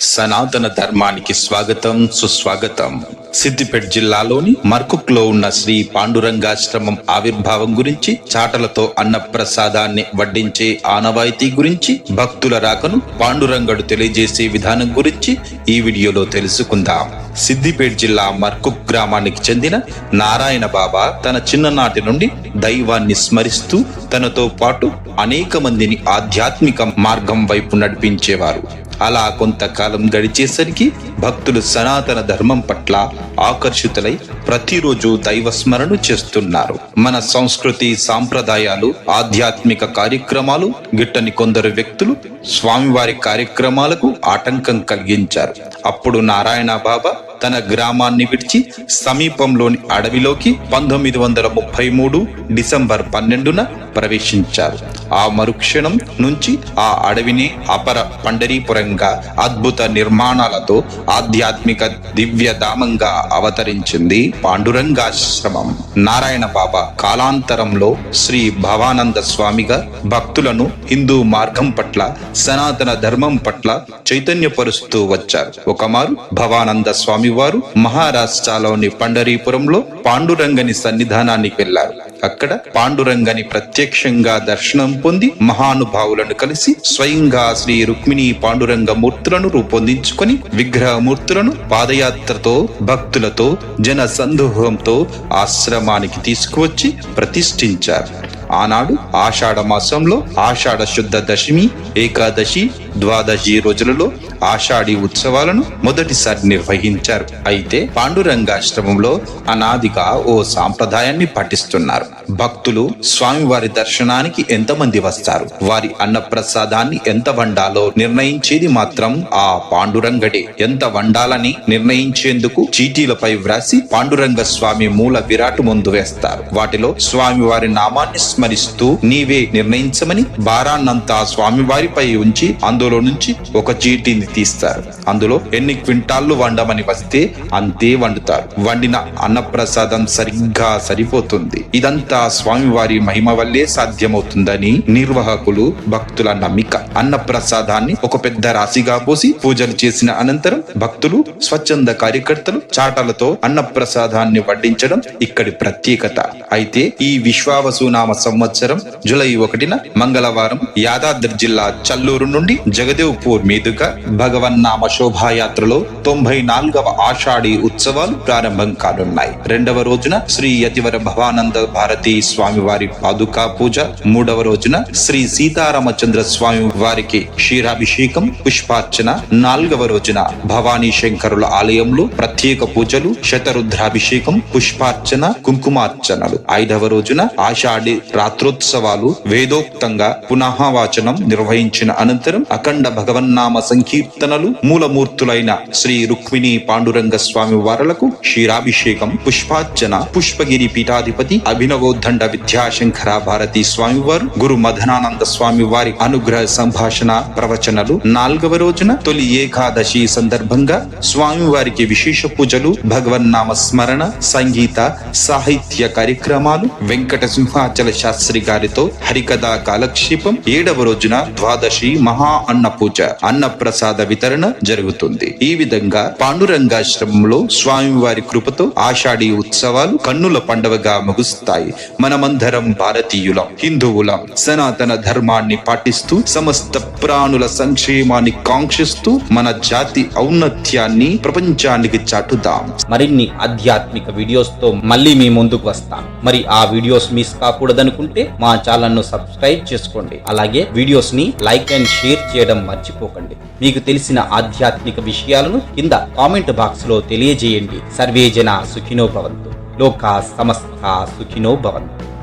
సనాతన ధర్మానికి స్వాగతం సుస్వాగతం. సిద్దిపేట జిల్లాలోని మర్కుక్లో ఉన్న శ్రీ పాండురంగాశ్రమం ఆవిర్భావం గురించి చాటలతో అన్న ప్రసాదాన్ని వడ్డించే ఆనవాయితీ గురించి భక్తుల రాకను పాండురంగడు తెలియజేసే విధానం గురించి ఈ వీడియోలో తెలుసుకుందాం. సిద్దిపేట జిల్లా మర్కుక్ గ్రామానికి చెందిన నారాయణ బాబా తన చిన్ననాటి నుండి దైవాన్ని స్మరిస్తూ తనతో పాటు అనేక మందిని ఆధ్యాత్మిక మార్గం వైపు నడిపించేవారు. అలా కొంతకాలం గడిచేసరికి భక్తులు సనాతన ధర్మం పట్ల ఆకర్షితులై ప్రతిరోజు దైవ స్మరణ చేస్తున్నారు. మన సంస్కృతి సాంప్రదాయాలు ఆధ్యాత్మిక కార్యక్రమాలు గిట్టని కొందరు వ్యక్తులు స్వామివారి కార్యక్రమాలకు ఆటంకం కలిగించారు. అప్పుడు నారాయణ బాబా తన గ్రామాన్ని విడిచి సమీపంలోని అడవిలోకి పంతొమ్మిది వందల ముప్పై మూడు డిసెంబర్ పన్నెండున ప్రవేశించారు. ఆ మరుక్షణం నుంచి ఆ అడవిని అపర పండరీపురంగా అద్భుత నిర్మాణాలతో ఆధ్యాత్మిక దివ్యధామంగా అవతరించింది పాండురంగాశ్రమం. నారాయణ బాబా కాలాంతరంలో శ్రీ భవానంద స్వామిగా భక్తులను హిందూ మార్గం పట్ల సనాతన ధర్మం పట్ల చైతన్యపరుస్తూ వచ్చారు. ఒకమారు భవానంద స్వామి వారు మహారాష్ట్రలోని పండరీపురంలో పాండురంగని సన్నిధానానికి వెళ్ళారు అక్కడ పాండురంగని ప్రత్యక్షంగా దర్శనం పొంది మహానుభావులను కలిసి స్వయంగా శ్రీ రుక్మిణి పాండురంగ మూర్తులను రూపొందించుకొని విగ్రహమూర్తులను పాదయాత్రతో భక్తులతో జన సందోహంతో ఆశ్రమానికి తీసుకువచ్చి ప్రతిష్ఠించారు. ఆనాడు ఆషాఢ మాసంలో ఆషాఢ శుద్ధ దశమి ఏకాదశి ద్వాదశి రోజులలో ఆషాఢి ఉత్సవాలను మొదటిసారి నిర్వహించారు. అయితే పాండురంగాశ్రమంలో అనాదిగా ఓ సాంప్రదాయాన్ని పాటిస్తున్నారు. భక్తులు స్వామివారి దర్శనానికి ఎంతమంది వస్తారు? వారి అన్న ప్రసాదాన్ని ఎంత వండాలో నిర్ణయించేది మాత్రం ఆ పాండురంగడే. ఎంత వండాలని నిర్ణయించేందుకు చీటీలపై వ్రాసి పాండురంగ స్వామి మూల విరాట్ ముందు వేస్తారు. వాటిలో స్వామివారి నామాన్ని స్మరిస్తూ నీవే నిర్ణయించమని భారాన్నంతా స్వామివారిపై ఉంచి అందులో నుంచి ఒక చీటీని తీస్తారు. అందులో ఎన్ని క్వింటాళ్ళు వండమని వస్తే అంతే వండుతారు. వండిన అన్నప్రసాదం సరిగ్గా సరిపోతుంది. ఇదంతా స్వామివారి మహిమ వల్లే సాధ్యమవుతుందని నిర్వాహకులు భక్తుల నమ్మిక. అన్నప్రసాదాన్ని ఒక పెద్ద రాశిగా పోసి పూజలు చేసిన అనంతరం భక్తులు స్వచ్ఛంద కార్యకర్తలు చాటలతో అన్నప్రసాదాన్ని వడ్డించడం ఇక్కడి ప్రత్యేకత. అయితే ఈ విశ్వావసునామ సంవత్సరం జూలై ఒకటిన మంగళవారం యాదాద్రి జిల్లా చల్లూరు నుండి జగదేవ్పూర్ మీదుగా భగవన్నామ శోభాయాత్రలో తొంభై నాలుగవ ఆషాఢి ఉత్సవాలు ప్రారంభం కానున్నాయి. రెండవ రోజున శ్రీ యతివర భవానంద భారతి స్వామివారి పాదుకా పూజ మూడవ రోజున శ్రీ సీతారామచంద్ర స్వామి వారికి క్షీరాభిషేకం పుష్పార్చన నాలుగవ రోజున భవానీ శంకరుల ఆలయంలో ప్రత్యేక పూజలు శతరుద్రాభిషేకం పుష్పార్చన కుంకుమార్చనలు. ఐదవ రోజున ఆషాఢి రాత్రోత్సవాలు వేదోక్తంగా పునఃవాచనం నిర్వహించిన అనంతరం అఖండ భగవన్నామ సంకీర్తనలు మూలమూర్తులైన శ్రీ రుక్మిణి పాండురంగ స్వామి వారలకు క్షీరాభిషేకం పుష్పార్చన పుష్పగిరి పీఠాధిపతి అభినవోద్దండ విద్యాశంకర భారతి స్వామి వారు గురు మధనానంద స్వామి వారి అనుగ్రహ సంభాషణ ప్రవచనలు. నాలుగవ రోజున తొలి ఏకాదశి సందర్భంగా స్వామివారికి విశేష పూజలు భగవన్నామ స్మరణ సంగీత సాహిత్య కార్యక్రమాలు. వెంకట సింహాచల శాస్త్రి గారితో హరికథా కాలక్షేపం. ఏడవ రోజున ద్వాదశి మహా అన్న పూజ అన్న ప్రసాద వితరణ జరుగుతుంది. ఈ విధంగా పాండురంగాశ్రమంలో స్వామివారి కృపతో ఆషాఢి ఉత్సవాలు కన్నుల పండవగా ముగుస్తాయి. మనమందరం భారతీయులం హిందువులం సనాతన ధర్మాన్ని పాటిస్తూ సమస్త ప్రాణుల సంక్షేమాన్ని కాంక్షిస్తూ మన జాతి ఔన్నత్యాన్ని ప్రపంచానికి చాటుదాం. మరిన్ని ఆధ్యాత్మిక వీడియోస్తో మళ్ళీ మీ ముందుకు వస్తాను. మరి ఆ వీడియోస్ మిస్ కాకూడదనుకుంటే మా ఛానల్ను సబ్స్క్రైబ్ చేసుకోండి. అలాగే వీడియోస్ని లైక్ అండ్ షేర్ చేయడం మర్చిపోకండి. మీకు తెలిసిన ఆధ్యాత్మిక విషయాలను కింద కామెంట్ బాక్స్లో తెలియజేయండి సర్వేజన సుఖినో భవంతు. లోకా సమస్త సుఖినో భవంతు.